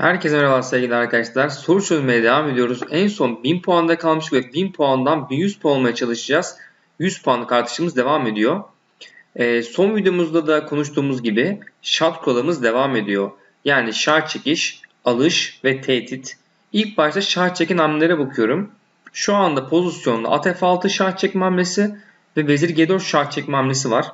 Herkese merhaba sevgili arkadaşlar. Soru çözmeye devam ediyoruz. En son 1000 puanda kalmış ve 1000 puandan 1100 puan olmaya çalışacağız. 100 puanlık artışımız devam ediyor. Ee, son videomuzda da konuştuğumuz gibi şart kuralımız devam ediyor. Yani şart çekiş, alış ve tehdit. İlk başta şart çeken hamlelere bakıyorum. Şu anda pozisyonda at F6 şart çekme hamlesi ve vezir G4 şart çekme hamlesi var.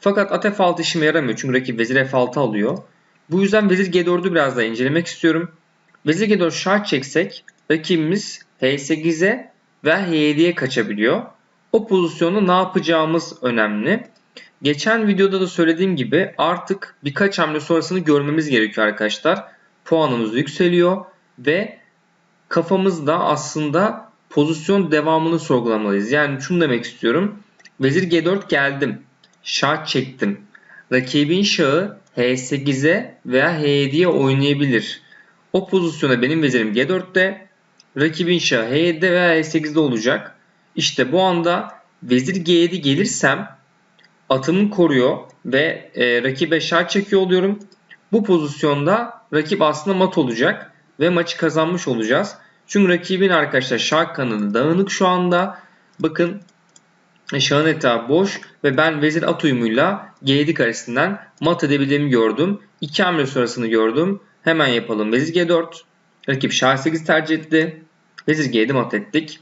Fakat at F6 işime yaramıyor çünkü rakip vezir F6 alıyor. Bu yüzden vezir G4'ü biraz daha incelemek istiyorum. Vezir G4 şart çeksek rakibimiz H8'e ve H7'ye kaçabiliyor. O pozisyonda ne yapacağımız önemli. Geçen videoda da söylediğim gibi artık birkaç hamle sonrasını görmemiz gerekiyor arkadaşlar. Puanımız yükseliyor ve kafamızda aslında pozisyon devamını sorgulamalıyız. Yani şunu demek istiyorum. Vezir G4 geldim. Şart çektim. Rakibin şahı H8'e veya H7'ye oynayabilir. O pozisyona benim vezirim G4'te, rakibin şahı H7'de veya H8'de olacak. İşte bu anda vezir G7 gelirsem atımı koruyor ve e, rakibe şah çekiyor oluyorum. Bu pozisyonda rakip aslında mat olacak ve maçı kazanmış olacağız. Çünkü rakibin arkadaşlar şah kanadı dağınık şu anda. Bakın şahın etrafı boş ve ben vezir at uyumuyla G7 karesinden mat edebildiğimi gördüm. İki hamle sonrasını gördüm. Hemen yapalım. Vezir G4. Rakip şah 8 tercih etti. Vezir G7 mat ettik.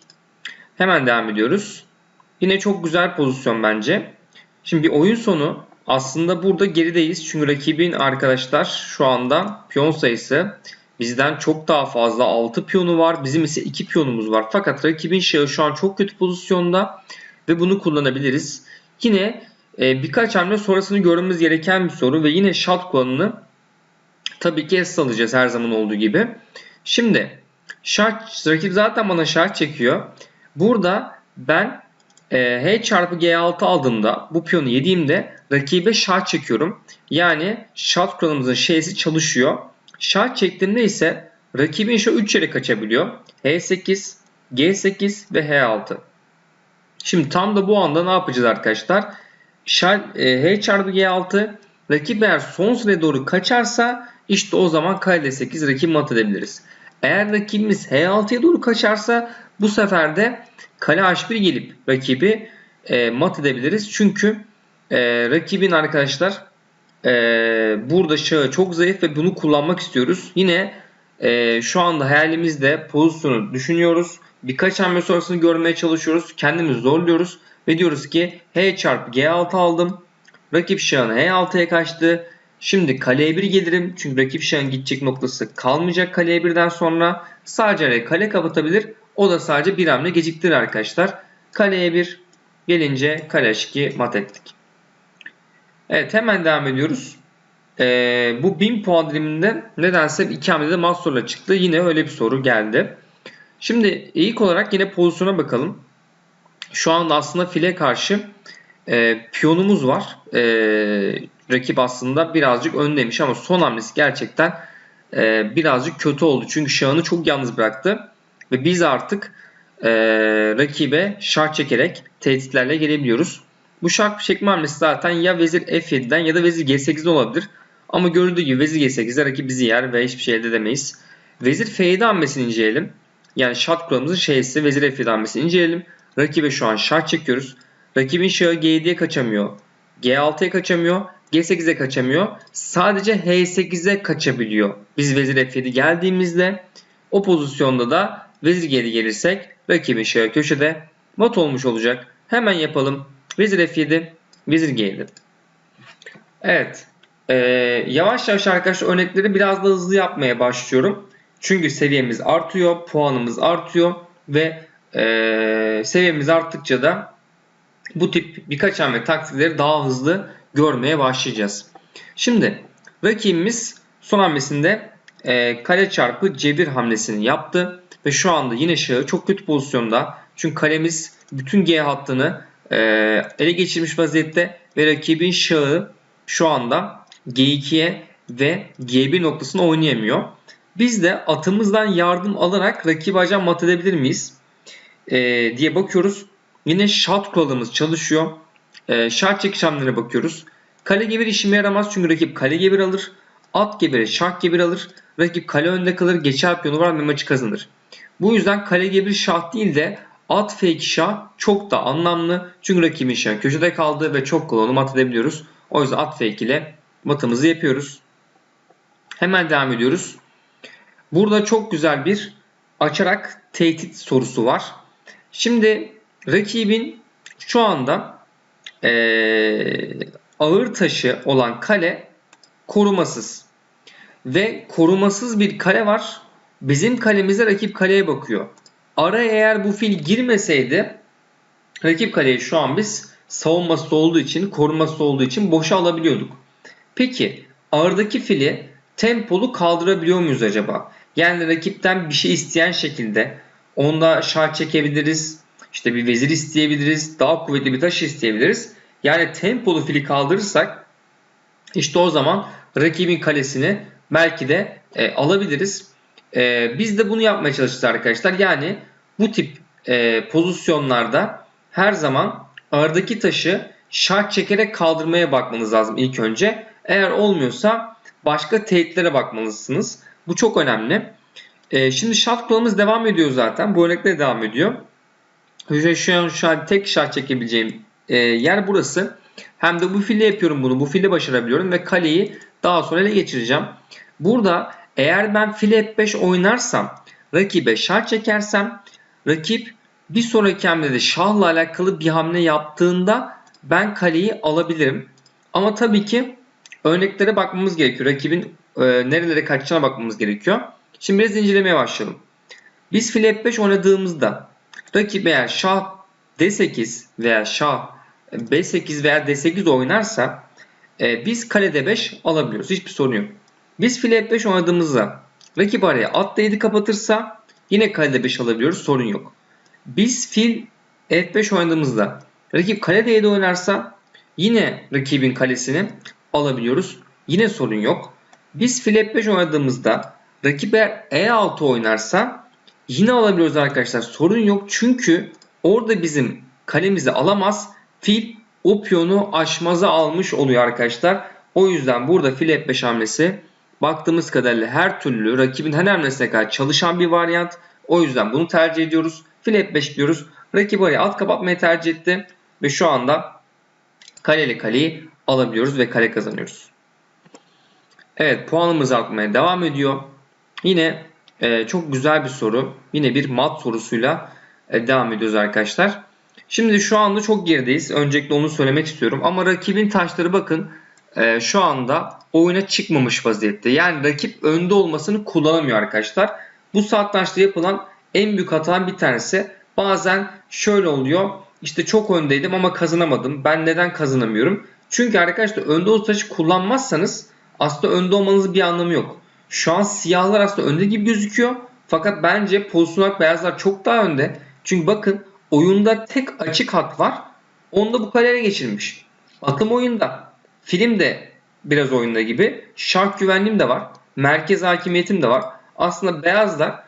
Hemen devam ediyoruz. Yine çok güzel pozisyon bence. Şimdi bir oyun sonu aslında burada gerideyiz. Çünkü rakibin arkadaşlar şu anda piyon sayısı bizden çok daha fazla 6 piyonu var. Bizim ise 2 piyonumuz var. Fakat rakibin şahı şu an çok kötü pozisyonda ve bunu kullanabiliriz. Yine e, birkaç hamle sonrasını görmemiz gereken bir soru ve yine şart kullanımını tabii ki es alacağız her zaman olduğu gibi. Şimdi şart rakip zaten bana şart çekiyor. Burada ben e, H çarpı G6 aldığımda bu piyonu yediğimde rakibe şart çekiyorum. Yani şart kuralımızın şeysi çalışıyor. Şart çektiğimde ise rakibin şu 3 yere kaçabiliyor. H8, G8 ve H6. Şimdi tam da bu anda ne yapacağız arkadaşlar? E, H çarpı G6 rakip eğer son sıraya doğru kaçarsa işte o zaman kale 8 rakip mat edebiliriz. Eğer rakibimiz H6'ya doğru kaçarsa bu sefer de kale H1 gelip rakibi e, mat edebiliriz. Çünkü e, rakibin arkadaşlar e, burada şahı çok zayıf ve bunu kullanmak istiyoruz. Yine e, şu anda hayalimizde pozisyonu düşünüyoruz. Birkaç hamle sonrasını görmeye çalışıyoruz. Kendimizi zorluyoruz. Ve diyoruz ki H çarpı G6 aldım. Rakip şahın H6'ya kaçtı. Şimdi kaleye 1 gelirim. Çünkü rakip şahın gidecek noktası kalmayacak kaleye 1'den sonra. Sadece kale kapatabilir. O da sadece bir hamle geciktirir arkadaşlar. Kaleye 1 gelince kale H2 mat ettik. Evet hemen devam ediyoruz. Ee, bu 1000 puan diliminde nedense iki hamlede mat soruları çıktı. Yine öyle bir soru geldi. Şimdi ilk olarak yine pozisyona bakalım. Şu anda aslında file karşı e, piyonumuz var. E, rakip aslında birazcık öndeymiş ama son hamlesi gerçekten e, birazcık kötü oldu. Çünkü şahını çok yalnız bıraktı. Ve biz artık e, rakibe şah çekerek tehditlerle gelebiliyoruz. Bu şah çekme hamlesi zaten ya vezir F7'den ya da vezir G8'de olabilir. Ama görüldüğü gibi vezir G8'de rakip bizi yer ve hiçbir şey elde edemeyiz. Vezir F7 hamlesini inceleyelim. Yani şart kuralımızın şeysi vezir F7 hamlesini inceleyelim. Rakibe şu an şart çekiyoruz. Rakibin şahı G7'ye kaçamıyor. G6'ya kaçamıyor. G8'e kaçamıyor. Sadece H8'e kaçabiliyor. Biz vezir F7 geldiğimizde o pozisyonda da vezir geri gelirsek rakibin şahı köşede mat olmuş olacak. Hemen yapalım. Vezir F7, vezir G7. Evet. Ee, yavaş yavaş arkadaşlar örnekleri biraz da hızlı yapmaya başlıyorum. Çünkü seviyemiz artıyor, puanımız artıyor ve e, seviyemiz arttıkça da bu tip birkaç hamle taktikleri daha hızlı görmeye başlayacağız. Şimdi rakibimiz son hamlesinde e, kale çarpı C1 hamlesini yaptı ve şu anda yine şahı çok kötü pozisyonda. Çünkü kalemiz bütün G hattını e, ele geçirmiş vaziyette ve rakibin şahı şu anda G2'ye ve G1 noktasına oynayamıyor. Biz de atımızdan yardım alarak rakibi acaba mat edebilir miyiz? E, diye bakıyoruz. Yine şart kuralımız çalışıyor. E, şart çekiş bakıyoruz. Kale G1 işime yaramaz çünkü rakip kale G1 alır. At G1'e şah G1 alır. rakip kale önde kalır, geçer piyonu var ve maçı kazanır. Bu yüzden kale gibi şah değil de at f2 şah çok da anlamlı. Çünkü rakibin şahı köşede kaldı ve çok kolay onu mat edebiliyoruz. O yüzden at f2 ile matımızı yapıyoruz. Hemen devam ediyoruz. Burada çok güzel bir açarak tehdit sorusu var. Şimdi rakibin şu anda ee, ağır taşı olan kale korumasız. Ve korumasız bir kale var. Bizim kalemize rakip kaleye bakıyor. Araya eğer bu fil girmeseydi rakip kaleyi şu an biz savunması olduğu için, koruması olduğu için boşa alabiliyorduk. Peki ağırdaki fili tempolu kaldırabiliyor muyuz acaba? Yani rakipten bir şey isteyen şekilde onda şah çekebiliriz, işte bir vezir isteyebiliriz, daha kuvvetli bir taş isteyebiliriz. Yani tempolu fili kaldırırsak işte o zaman rakibin kalesini belki de e, alabiliriz. E, biz de bunu yapmaya çalıştık arkadaşlar. Yani bu tip e, pozisyonlarda her zaman ağırdaki taşı şart çekerek kaldırmaya bakmanız lazım ilk önce. Eğer olmuyorsa başka tehditlere bakmalısınız. Bu çok önemli. E, şimdi şart kuralımız devam ediyor zaten. Bu örnekte devam ediyor. Şu an, şu an tek şart çekebileceğim e, yer burası. Hem de bu fille yapıyorum bunu. Bu fille başarabiliyorum ve kaleyi daha sonra ele geçireceğim. Burada eğer ben file F5 oynarsam rakibe şah çekersem rakip bir sonraki hamlede şahla alakalı bir hamle yaptığında ben kaleyi alabilirim. Ama tabii ki örneklere bakmamız gerekiyor. Rakibin e, nerelere kaçacağına bakmamız gerekiyor. Şimdi biraz incelemeye başlayalım. Biz file F5 oynadığımızda rakip eğer şah D8 veya şah B8 veya D8 oynarsa e, biz kale D5 alabiliyoruz. Hiçbir sorun yok. Biz file F5 oynadığımızda rakip araya at D7 kapatırsa yine kale D5 alabiliyoruz. Sorun yok. Biz fil F5 oynadığımızda rakip kale D7 oynarsa yine rakibin kalesini alabiliyoruz. Yine sorun yok. Biz fil F5 oynadığımızda rakip eğer E6 oynarsa yine alabiliyoruz arkadaşlar. Sorun yok. Çünkü orada bizim kalemizi alamaz. Fil o piyonu aşmaza almış oluyor arkadaşlar. O yüzden burada fil F5 hamlesi baktığımız kadarıyla her türlü rakibin her hamlesine kadar çalışan bir varyant. O yüzden bunu tercih ediyoruz. Fil F5 diyoruz. Rakip oraya alt kapatmayı tercih etti. Ve şu anda kaleli kaleyi alabiliyoruz ve kale kazanıyoruz. Evet puanımız artmaya devam ediyor. Yine e, çok güzel bir soru. Yine bir mat sorusuyla e, devam ediyoruz arkadaşlar. Şimdi şu anda çok gerideyiz. Öncelikle onu söylemek istiyorum. Ama rakibin taşları bakın e, şu anda oyuna çıkmamış vaziyette. Yani rakip önde olmasını kullanamıyor arkadaşlar. Bu satrançta yapılan en büyük hata bir tanesi. Bazen şöyle oluyor. İşte çok öndeydim ama kazanamadım. Ben neden kazanamıyorum? Çünkü arkadaşlar önde o taşı kullanmazsanız aslında önde olmanızın bir anlamı yok. Şu an siyahlar aslında önde gibi gözüküyor. Fakat bence pozisyon olarak beyazlar çok daha önde. Çünkü bakın oyunda tek açık hat var. Onda bu kaleye geçirmiş. Atım oyunda. Film de biraz oyunda gibi. Şark güvenliğim de var. Merkez hakimiyetim de var. Aslında beyazlar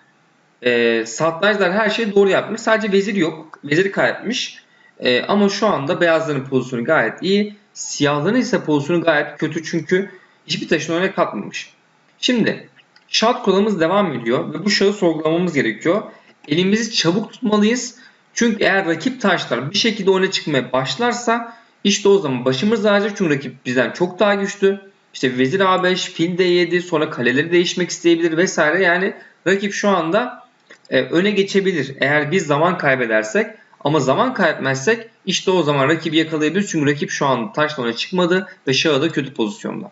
e, satrançlar her şeyi doğru yapmış. Sadece vezir yok. Veziri kaybetmiş. E, ama şu anda beyazların pozisyonu gayet iyi. Siyahların ise pozisyonu gayet kötü çünkü hiçbir taşın önüne katmamış. Şimdi şart kuralımız devam ediyor ve bu şahı sorgulamamız gerekiyor. Elimizi çabuk tutmalıyız. Çünkü eğer rakip taşlar bir şekilde öne çıkmaya başlarsa işte o zaman başımız ağrıyacak çünkü rakip bizden çok daha güçlü. İşte vezir A5, fil D7 sonra kaleleri değişmek isteyebilir vesaire. Yani rakip şu anda e, öne geçebilir eğer biz zaman kaybedersek. Ama zaman kaybetmezsek işte o zaman rakibi yakalayabilir. Çünkü rakip şu an taşla öne çıkmadı ve şahı da kötü pozisyonda.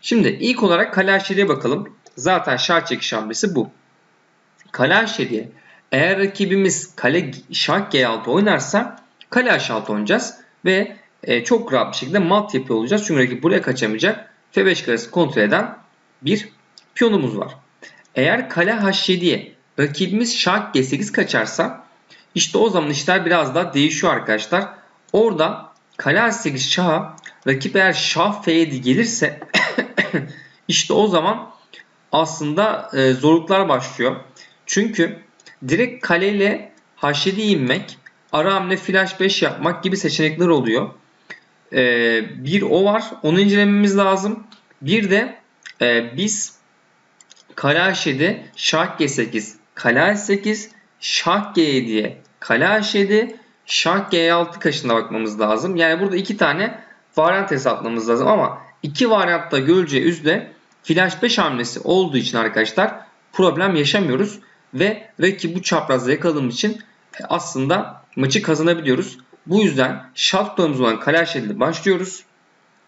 Şimdi ilk olarak kale H7'ye bakalım. Zaten şah çekiş hamlesi bu. Kale H7'ye eğer rakibimiz kale şah G6 oynarsa kale H6 oynayacağız ve e, çok rahat bir şekilde mat yapıyor olacağız. Çünkü rakip buraya kaçamayacak. F5 karesi kontrol eden bir piyonumuz var. Eğer kale H7'ye rakibimiz şah G8 kaçarsa işte o zaman işler biraz daha değişiyor arkadaşlar. Orada kale H8 şaha rakip eğer şah F7 gelirse işte o zaman aslında e, zorluklar başlıyor. Çünkü direkt kaleyle H7 inmek, ara hamle flash 5 yapmak gibi seçenekler oluyor. Ee, bir o var. Onu incelememiz lazım. Bir de e, biz kale H7, şah G8, kale H8, şah G7'ye, kale H7, şah G6 kaşına bakmamız lazım. Yani burada iki tane varyant hesaplamamız lazım ama iki varyantta görüleceği üzere flash 5 hamlesi olduğu için arkadaşlar problem yaşamıyoruz ve rakip bu çaprazda yakaladığımız için aslında maçı kazanabiliyoruz. Bu yüzden şah planımız olan kale H7'de başlıyoruz.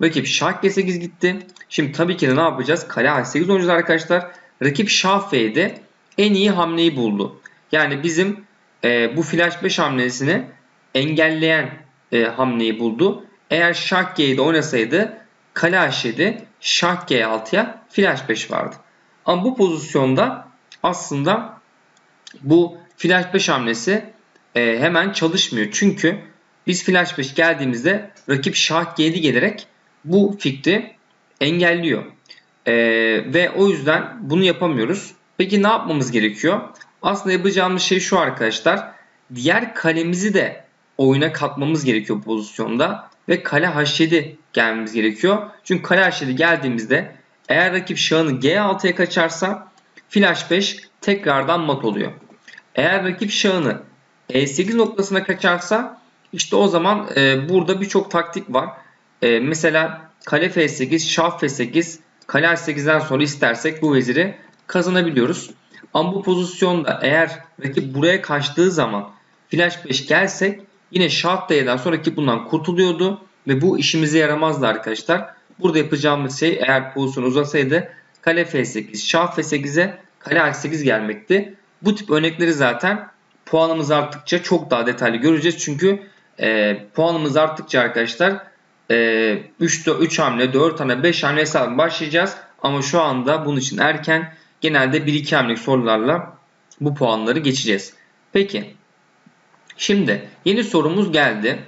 Rakip şah G8 gitti. Şimdi tabii ki de ne yapacağız? Kale H8 oynayacağız arkadaşlar. Rakip şah F'de en iyi hamleyi buldu. Yani bizim e, bu flash 5 hamlesini engelleyen e, hamleyi buldu. Eğer şah G'de oynasaydı kale H7 şah G6'ya flash 5 vardı. Ama bu pozisyonda aslında bu flash 5 hamlesi e, hemen çalışmıyor. Çünkü biz flash 5 geldiğimizde rakip şah G7 gelerek bu fikri engelliyor. E, ve o yüzden bunu yapamıyoruz. Peki ne yapmamız gerekiyor? Aslında yapacağımız şey şu arkadaşlar. Diğer kalemizi de oyuna katmamız gerekiyor bu pozisyonda. Ve kale H7 gelmemiz gerekiyor. Çünkü kale H7 geldiğimizde eğer rakip şahını G6'ya kaçarsa flash 5 tekrardan mat oluyor. Eğer rakip şahını E8 noktasına kaçarsa işte o zaman e, burada birçok taktik var. E, mesela kale F8, şah F8, kale H8'den sonra istersek bu veziri kazanabiliyoruz. Ama bu pozisyonda eğer rakip buraya kaçtığı zaman flash 5 gelsek yine şah D'den sonra rakip bundan kurtuluyordu ve bu işimize yaramazdı arkadaşlar. Burada yapacağımız şey eğer pozisyon uzasaydı kale F8, şah F8'e kale H8 gelmekti. Bu tip örnekleri zaten puanımız arttıkça çok daha detaylı göreceğiz. Çünkü e, puanımız arttıkça arkadaşlar e, 3, 3 hamle, 4 hamle, 5 hamle hesabı başlayacağız. Ama şu anda bunun için erken genelde 1-2 hamlelik sorularla bu puanları geçeceğiz. Peki şimdi yeni sorumuz geldi.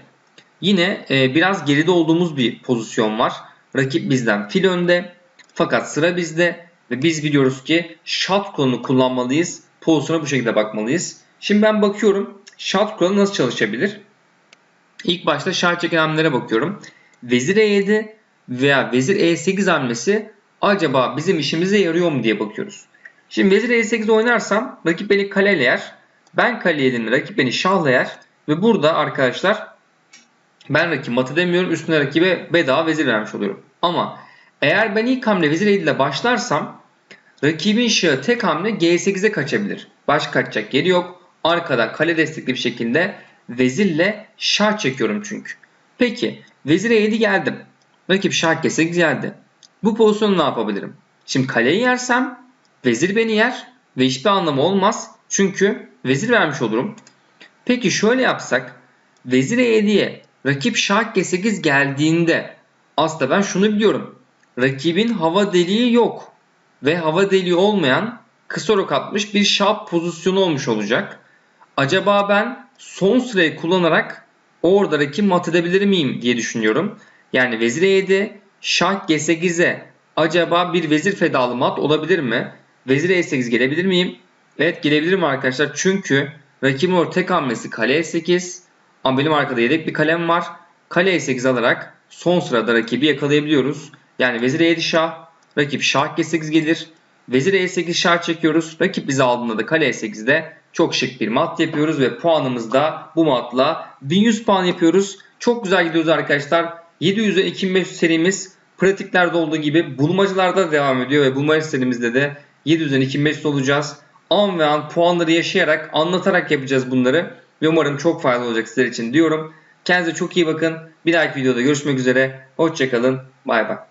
Yine e, biraz geride olduğumuz bir pozisyon var. Rakip bizden fil önde fakat sıra bizde ve biz biliyoruz ki şat kuralını kullanmalıyız. Pozisyona bu şekilde bakmalıyız. Şimdi ben bakıyorum şat kuralı nasıl çalışabilir? İlk başta şah çeken hamlelere bakıyorum. Vezir E7 veya vezir E8 hamlesi acaba bizim işimize yarıyor mu diye bakıyoruz. Şimdi vezir E8 oynarsam rakip beni kaleyle yer. Ben kale yedim rakip beni şahla yer. Ve burada arkadaşlar ben rakip matı demiyorum üstüne rakibe bedava vezir vermiş oluyorum. Ama eğer ben ilk hamle vezir E7 ile başlarsam rakibin şahı tek hamle G8'e kaçabilir. Baş kaçacak yeri yok. Arkadan kale destekli bir şekilde vezirle şah çekiyorum çünkü. Peki vezir E7 geldim. Rakip şah G8 geldi. Bu pozisyonu ne yapabilirim? Şimdi kaleyi yersem vezir beni yer ve hiçbir anlamı olmaz. Çünkü vezir vermiş olurum. Peki şöyle yapsak vezir E7'ye rakip şah G8 geldiğinde aslında ben şunu biliyorum. Rakibin hava deliği yok ve hava deliği olmayan kısa rok atmış bir şah pozisyonu olmuş olacak. Acaba ben son sırayı kullanarak orada rakip mat edebilir miyim diye düşünüyorum. Yani vezir E7, şah G8'e acaba bir vezir fedalı mat olabilir mi? Vezir E8 gelebilir miyim? Evet gelebilirim arkadaşlar. Çünkü rakibin orta tek hamlesi kale E8. Ama benim arkada yedek bir kalem var. Kale E8 alarak son sırada rakibi yakalayabiliyoruz. Yani vezir E7 şah. Rakip şah G8 gelir. Vezir E8 şah çekiyoruz. Rakip bizi aldığında da kale E8'de çok şık bir mat yapıyoruz ve puanımız da bu matla 1100 puan yapıyoruz. Çok güzel gidiyoruz arkadaşlar. 700'e 2500 serimiz pratiklerde olduğu gibi bulmacılarda devam ediyor ve bulmaca serimizde de 700'den 2500 olacağız. An ve an puanları yaşayarak, anlatarak yapacağız bunları. Ve umarım çok faydalı olacak sizler için diyorum. Kendinize çok iyi bakın. Bir dahaki videoda görüşmek üzere. Hoşçakalın. Bay bay.